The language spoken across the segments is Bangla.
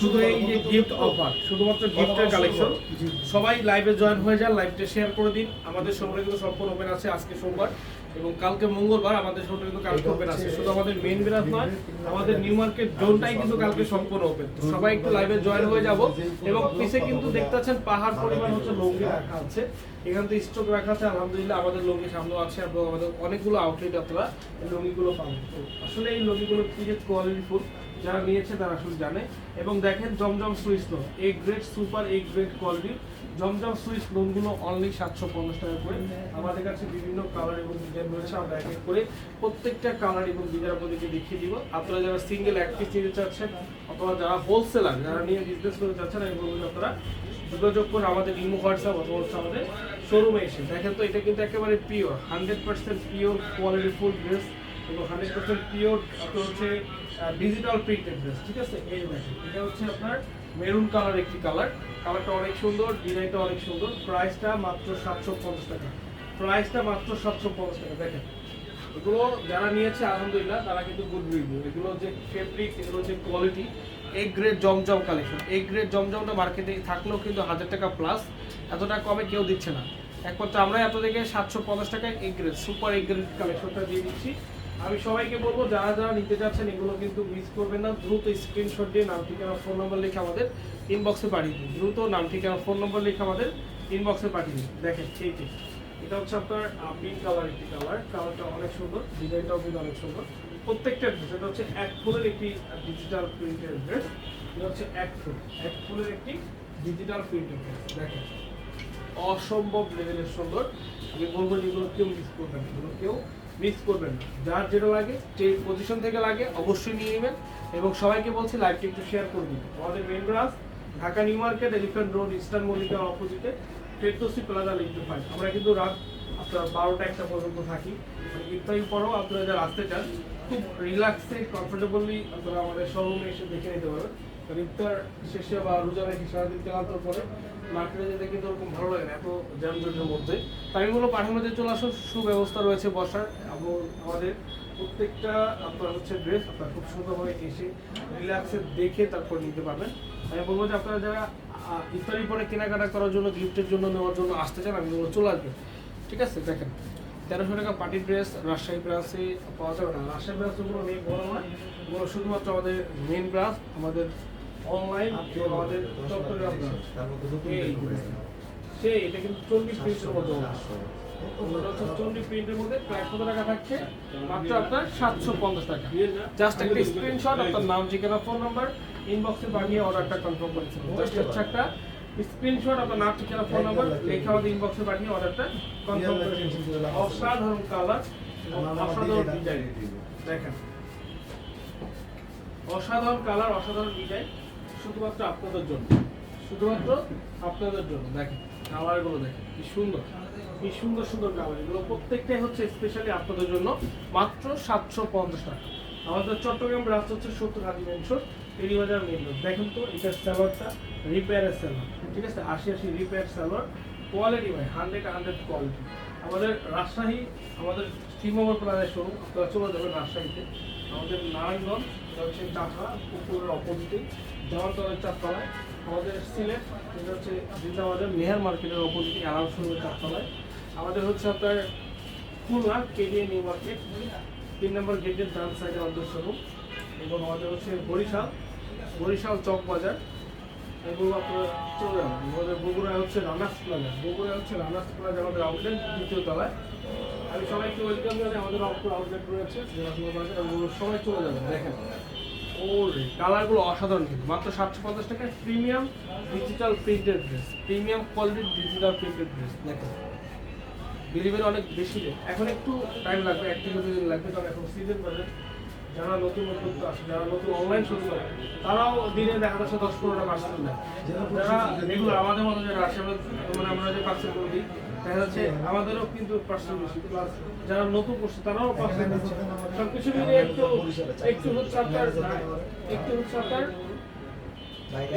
শুধু এই যে গিফট অফার শুধুমাত্র গিফটের কালেকশন সবাই লাইভে জয়েন হয়ে যান লাইভটা শেয়ার করে দিন। আমাদের শোরুমে কিন্তু সম্পূর্ণ ওপেন আছে আজকে সোমবার এবং কালকে মঙ্গলবার আমাদের শোরুমে কিন্তু কালকে ওপেন আছে। শুধু আমাদের মেইন বিরাজ নয় আমাদের নিউ মার্কেট জোনটাই কিন্তু কালকে সম্পূর্ণ ওপেন সবাই একটু লাইভে জয়েন হয়ে যাব এবং পিছে কিন্তু দেখতে পাচ্ছেন পাহাড় পরিমাণ হচ্ছে লঙ্গি রাখা আছে। এখান থেকে স্টক রাখা আছে আলহামদুলিল্লাহ আমাদের লঙ্গি সামনে আছে এবং আমাদের অনেকগুলো আউটলেট আপনারা লঙ্গিগুলো পাবেন। আসলে এই লঙ্গিগুলো কি যে কোয়ালিটি ফুড যারা নিয়েছে তারা আসলে জানে। এবং দেখেন Zamzam Swiss lawn A grade super A grade quality Zamzam Swiss লোনগুলো only সাতশো পঞ্চাশ টাকা করে। আমাদের কাছে বিভিন্ন কালার এবং ডিজাইন রয়েছে, আমরা এক এক করে প্রত্যেকটা কালার এবং ডিজাইন আপনাদেরকে দেখিয়ে দিব। আপনারা যারা সিঙ্গেল এক পিস নিতে চাচ্ছেন, অথবা যারা হোলসেলার যারা নিয়ে বিজনেস করতে চাচ্ছেন, আমি বলব আপনারা যোগাযোগ করে আমাদের ইমো, হোয়াটসঅ্যাপ অথবা হচ্ছে আমাদের শোরুমে এসে। দেখেন তো, এটা কিন্তু একেবারে pure hundred percent pure quality full dress এবং হান্ড্রেড পার্সেন্ট পিওর আপনার হচ্ছে ডিজিটাল প্রিন্টেড ড্রেস ঠিক আছে? এই দেখেন, এটা হচ্ছে আপনার মেরুন কালার একটি কালার কালারটা অনেক সুন্দর ডিজাইনটা অনেক সুন্দর। প্রাইসটা মাত্র সাতশো পঞ্চাশ টাকা। প্রাইসটা মাত্র সাতশো পঞ্চাশ টাকা। দেখেন, এগুলো যারা নিয়েছে, আলহামদুলিল্লাহ, তারা কিন্তু গুড রিভিউ এগুলো যে ফেব্রিক এগুলো যে quality A grade Zamzam collection A grade জমজমটা মার্কেটে থাকলেও কিন্তু হাজার টাকা প্লাস এতটা কমে কেউ দিচ্ছে না। একমাত্র আমরা এত থেকে সাতশো পঞ্চাশ টাকায় A grade super A grade কালেকশনটা দিয়ে দিচ্ছি। আমি সবাইকে বলব, যারা যারা নিতে চাচ্ছেন, এগুলো কিন্তু মিস করবেন না। দ্রুত স্ক্রিনশট দিয়ে নাম, ঠিকানা ফোন নম্বর লিখে আমাদের ইনবক্সে পাঠিয়ে দিন। দ্রুত নাম, ঠিকানা ফোন নম্বর লিখে আমাদের ইনবক্সে পাঠিয়ে দিন। দেখেন, এই যে, এটা হচ্ছে আপনার পিঙ্ক কালার একটি কালার কালারটা অনেক সুন্দর ডিজাইনটাও কিন্তু অনেক সুন্দর। প্রত্যেকটা ড্রেস এটা হচ্ছে এক ফুলের একটি ডিজিটাল প্রিন্টের ড্রেস এটা হচ্ছে এক ফুল, এক ফুলের একটি ডিজিটাল প্রিন্টের ড্রেস দেখেন, অসম্ভব লেভেলের সুন্দর। আমি বলব যেগুলো কেউ মিস করবেন এগুলো কেউ মিস করবেন না। যার যেটা লাগে, যে পজিশন থেকে লাগে, অবশ্যই নিয়ে নেবেন এবং সবাইকে বলছি লাইভটি একটু শেয়ার করে দিন। আমাদের main branch Dhaka New Market Elephant Road Eastern মল্লিকার অপোজিটে ফেরদোসি প্লাজা লিখতে পাই আমরা কিন্তু রাত আপনার বারোটা একটা পর্যন্ত থাকি। মানে ইফতারির পরেও আপনারা যারা আসতে চান, খুব রিল্যাক্সে কমফোর্টেবলি আপনারা আমাদের শোরুমে এসে দেখে নিতে পারবেন। কারণ ইফতার শেষে বা রোজা রেখে সারাদিন ক্লান্তর পরে মার্কেটে যেতে কিন্তু ওরকম ভালো লাগে না, এত যানজটের মধ্যে। আমি বলব পাঠানোতে চলে আসুন সুব্যবস্থা রয়েছে বসার, এবং আমাদের প্রত্যেকটা আপনার হচ্ছে ড্রেস আপনার খুব সুন্দরভাবে এসে রিল্যাক্সে দেখে তারপর নিতে পারবেন। আমি বলব যে আপনারা যারা ইফতারির পরে কেনাকাটা করার জন্য গিফটের জন্য নেওয়ার জন্য আসতে চান, আমি বলব চলে আসবেন। ঠিক আছে, দেখেন, তেরোশো টাকা পার্টি ড্রেস রাজশাহী ব্রাঞ্চে পাওয়া যাবে না। রাজশাহী ব্রাঞ্চগুলো নেই বড় নয় ওগুলো শুধুমাত্র আমাদের মেন ব্রাঞ্চ আমাদের অনলাইন আমাদের ব্রাঞ্চ সেই এটা কিন্তু চল্লিশ পিসের মধ্যে ওটা চল্লিশ প্রিন্টের মধ্যে প্রায় কত টাকা থাকছে? মাত্র আপনার সাতশো পঞ্চাশ টাকা। জাস্ট একটা স্ক্রিনশট আপনার নাম ঠিকানা ফোন নাম্বার ইনবক্সে পাঠিয়ে অর্ডারটা কনফার্ম করেছেন জাস্ট হচ্ছে একটা স্ক্রিনশট আপনার নাম ঠিকানা ফোন নাম্বার লেখা আমাদের ইনবক্সে পাঠিয়ে অর্ডারটা কনফার্ম করেছেন অসাধারণ কালার অসাধারণ ডিজাইন দেখেন। অসাধারণ কালার অসাধারণ ডিজাইন শুধুমাত্র আপনাদের জন্য। শুধুমাত্র আপনাদের জন্য। দেখেন কালারগুলো দেখেন, কি সুন্দর। কি সুন্দর সুন্দর কালার এগুলো প্রত্যেকটাই হচ্ছে স্পেশালি আপনাদের জন্য মাত্র সাতশো পঞ্চাশ টাকা। আমাদের চট্টগ্রাম ব্রাঞ্চ হচ্ছে সত্তর হাজি মেনশোর টেরিবাজার মেন রোড দেখেন তো, এটা স্যালোয়ারটা রিপেয়ারের স্যালোয়ার ঠিক আছে? আশি আশি রিপেয়ার স্যালোয়ার কোয়ালিটি ভাই হান্ড্রেড হান্ড্রেড কোয়ালিটি আমাদের রাজশাহী, আমাদের শ্রীমঙ্গল প্লাজায় শোরুম, আপনারা চলে যাবেন রাজশাহীতে। আমাদের নারায়ণগঞ্জ, এটা হচ্ছে চাকরা পুকুরের অপোজিটে, জামালতলের চারতলায় আমাদের সিলেট, এটা হচ্ছে জিন্দাবাজার মেহের মার্কেটের অপোজিটে, আরাম শোরুমের চারতলায় আমাদের হচ্ছে আপনার খুলনা, কেডিএ, নিউ মার্কেট, তিন নম্বর গেটের ডান সাইডে আমাদের এবং আমাদের হচ্ছে বরিশাল বরিশাল চক বাজার। আপনার চলে যাবেন আমাদের বগুড়ায় হচ্ছে রানার্স প্লাজা। বগুড়ায় হচ্ছে রানার্স প্লাজা আমাদের আউটলেট দ্বিতীয় তলায়। আমি সবাইকে ওয়েলকাম জানাই, আমাদের আউটলেট রয়েছে বাজার সবাই চলে যাবেন দেখেন। ওরে, কালারগুলো অসাধারণ মাত্র সাতশো পঞ্চাশ টাকায় premium digital printed dress premium কোয়ালিটির ডিজিটাল প্রিন্টেড ড্রেস দেখেন। ডেলিভারি অনেক বেশি এখন একটু টাইম লাগবে, এক থেকে দুই দিন লাগবে, কারণ এখন সিজন বাজে। যারা নতুন নতুন আসে যারা নতুন অনলাইন শুরু করে তারাও দিনে দেখা যাচ্ছে দশ পনেরোটা পার্সেন্ট নেয় যারা রেগুলার আমাদের মতো যারা আসে মানে আমরা যে পার্সেন্ট করে দিই দেখা যাচ্ছে আমাদেরও কিন্তু পার্সেন্ট বেশি প্লাস যারা নতুন করছে তারাও পার্সেন্ট দিচ্ছে সব কিছু মিলিয়ে একটু একটু হচ্ছে আপনার একটু হচ্ছে আপনার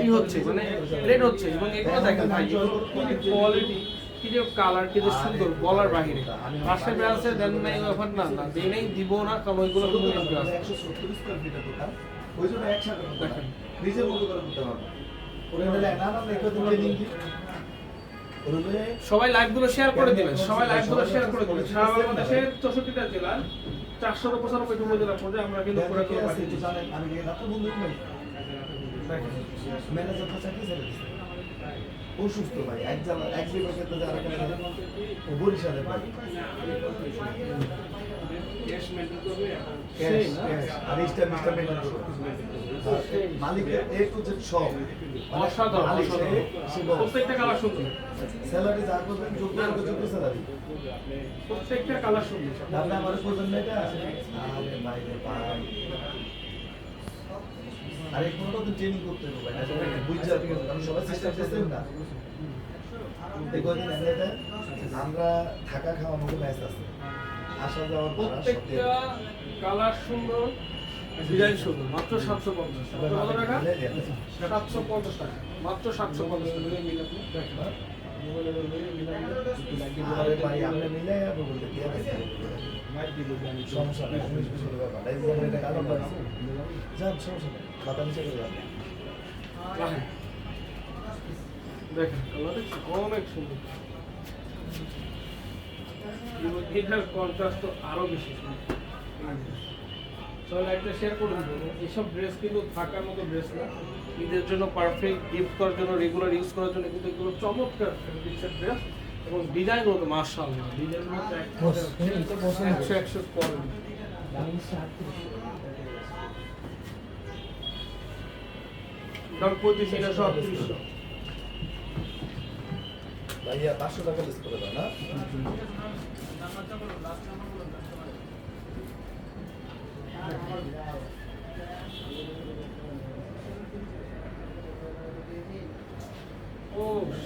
এই হচ্ছে মানে রেড হচ্ছে। এবং এগুলো দেখেন ভাই কোয়ালিটি কি কালার সুন্দর বলার বাহিরে। দেন নাই না না দিব না, কারণ ওইগুলো করে সবাই শেয়ার করে দিবেন, সবাই লাইভগুলো শেয়ার করে দিবেন। সারা বাংলাদেশের চৌষট্টিটা জেলার চারশো পঁচানব্বই উপজেলা পর্যায়ে আমরা কিন্তু পুরো কে আছে পাঠিয়ে একটু দিচ্ছি। জানেন আমি কি রাত্রে বন্ধু ভাই ম্যানেজার তো চাকরি ছেড়ে দিচ্ছে ও সুস্থ ভাই। এক জায়গা এক বিভাগে তো যারা কেন বরিশালে ভাই করবে মালিকের এ টু জেড সব। প্রত্যেকটা কালার সুন্দর। স্যালারি যা করবেন যোগ্য যোগ্য স্যালারি প্রত্যেকটা কালার সুন্দর। তাহলে আমার প্রয়োজন এটা আরে ভাই ভাই। আর এই কোনটা তো ট্রেনিং করতে হবে ভাই না বুঝতে হবে কারণ সবাই সিস্টেম সিস্টেম না। এই কদিন এনে দেয়, আমরা থাকা খাওয়ার মতো ব্যস্ত আছে। আসা যাওয়ার প্রত্যেকটা কালার সুন্দর ডিজাইন সুন্দর মাত্র সাতশো পঞ্চাশ। টাকা? সাতশো পঞ্চাশ টাকা মাত্র সাতশো পঞ্চাশ টাকা। সমস্যা নেই খাতা নিচে করে যান দেখেন অনেক সুন্দর এটার কন্ট্রাস্ট তো আরও বেশি। চলো একটা শেয়ার করুন এইসব ড্রেস কিন্তু থাকার মতো ড্রেস না। ঈদের জন্য পারফেক্ট গিফট করার জন্য রেগুলার ইউজ করার জন্য কিন্তু এগুলো চমৎকার দিচ্ছে ড্রেস এবং ডিজাইনগুলো তো মার্শাল ডিজাইনগুলো একশো একশো কোয়ালিটি দাম পঁয়ত্রিশ এটা সব তিরিশশো ভাইয়া পাঁচশো টাকা লিস্ট করে দাও না?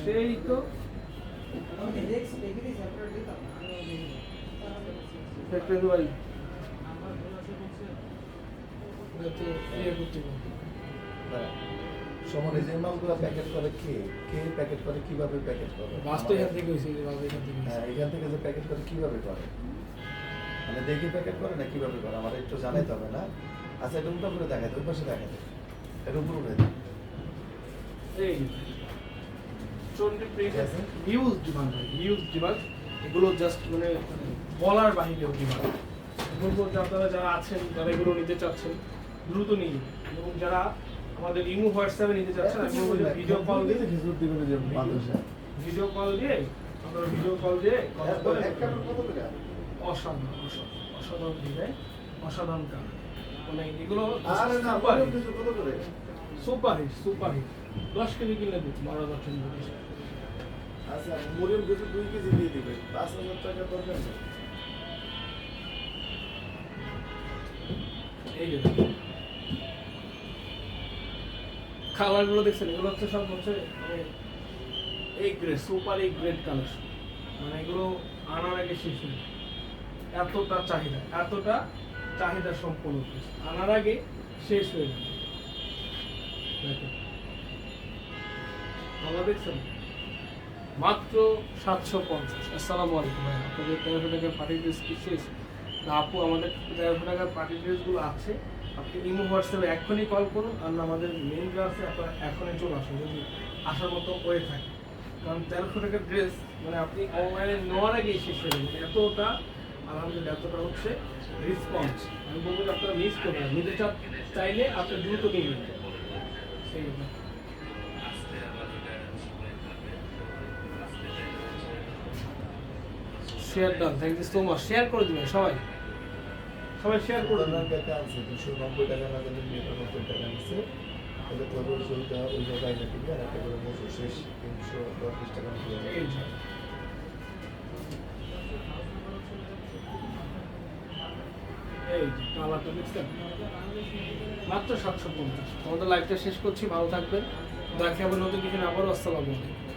সেই তো ভাই। সমান এই যে মালগুলো প্যাকেট করে কে কে প্যাকেট করে কীভাবে প্যাকেট করে বাস তো এখান থেকে। হ্যাঁ এখান থেকে যে প্যাকেট করে কীভাবে করে মানে দেখে প্যাকেট করে না কীভাবে করে আমার একটু জানাইতে হবে না আচ্ছা এটা উল্টা করে দেখাই ওই পাশে দেখাই এটা উপরে উঠে এই চন্ডী আছে। হিউজ ডিমান্ড হয় হিউজ ডিমান্ড। এগুলো জাস্ট মানে বলার বাহিরেও ডিমান্ড। বলব যে আপনারা যারা আছেন যারা এগুলো নিতে চাচ্ছেন দ্রুত নিন। এবং যারা আমাদের ইমো হোয়াটসঅ্যাপে নিতে চাচ্ছেন আমি বলব ভিডিও কল দিয়ে খেজুর দিবেন যে ভিডিও কল দিয়ে আপনারা ভিডিও কল দিয়ে কথা বলে এক কাপড় কত করে অসাধারণ অসাধারণ অসাধারণ ডিজাইন অসাধারণ কালার মানে এগুলো সুপার হিট সুপার হিট দশ কেজি কিনলে দিচ্ছি বারো টাকা আচ্ছা মরিয়ম কিছু দুই কেজি দিয়ে দিবেন পাঁচ হাজার টাকা দরকার নেই। এই যে খাবারগুলো দেখছেন এগুলো হচ্ছে সব হচ্ছে এই গ্রেড সুপার এই গ্রেড কালেকশন মানে এগুলো আনার আগে শেষ হয়ে এতটা চাহিদা এতটা চাহিদা সম্পূর্ণ piece। আনার আগে শেষ হয়ে যাবে ভালো দেখছেন? মাত্র সাতশো পঞ্চাশ। আসসালামু আলাইকুম ভাই আপনাদের তেরোশো টাকার পার্টি ড্রেস কি শেষ? না, আপু, আমাদের তেরোশো টাকার পার্টি ড্রেসগুলো আছে। আপনি ইমো, হোয়াটসঅ্যাপে এখনই কল করুন। আর আমাদের মেন ক্লাসে আপনারা এখনই চলে আসুন, যদি আসার মতো হয়ে থাকে। কারণ তেরোশো টাকার ড্রেস মানে আপনি অনলাইনে নেওয়ার আগেই শেষ হয়ে যাবে। এতটা, আলহামদুলিল্লাহ, এতটা হচ্ছে রেসপন্স আমি বলব যে আপনারা মিস করবেন নিতে চাইলে আপনি দ্রুত নিয়ে নেবেন। সেই share done thank you so much share করে দিবেন সবাই। সবাই শেয়ার করে দিবেন কাছে আছে দুশো নব্বই টাকা না দিলে নিরানব্বই টাকা নিচ্ছে। তাহলে ওই জায়গায় না টিকে আর একটা করে শেষ তিনশো টাকা দিয়ে এই যে। এই যে কালারটা দেখছেন? মাত্র সাতশো পঞ্চাশ। আমাদের লাইভটা শেষ করছি ভালো থাকবেন। দেখা হবে নতুন কিছু আবারও আসসালামু আলাইকুম।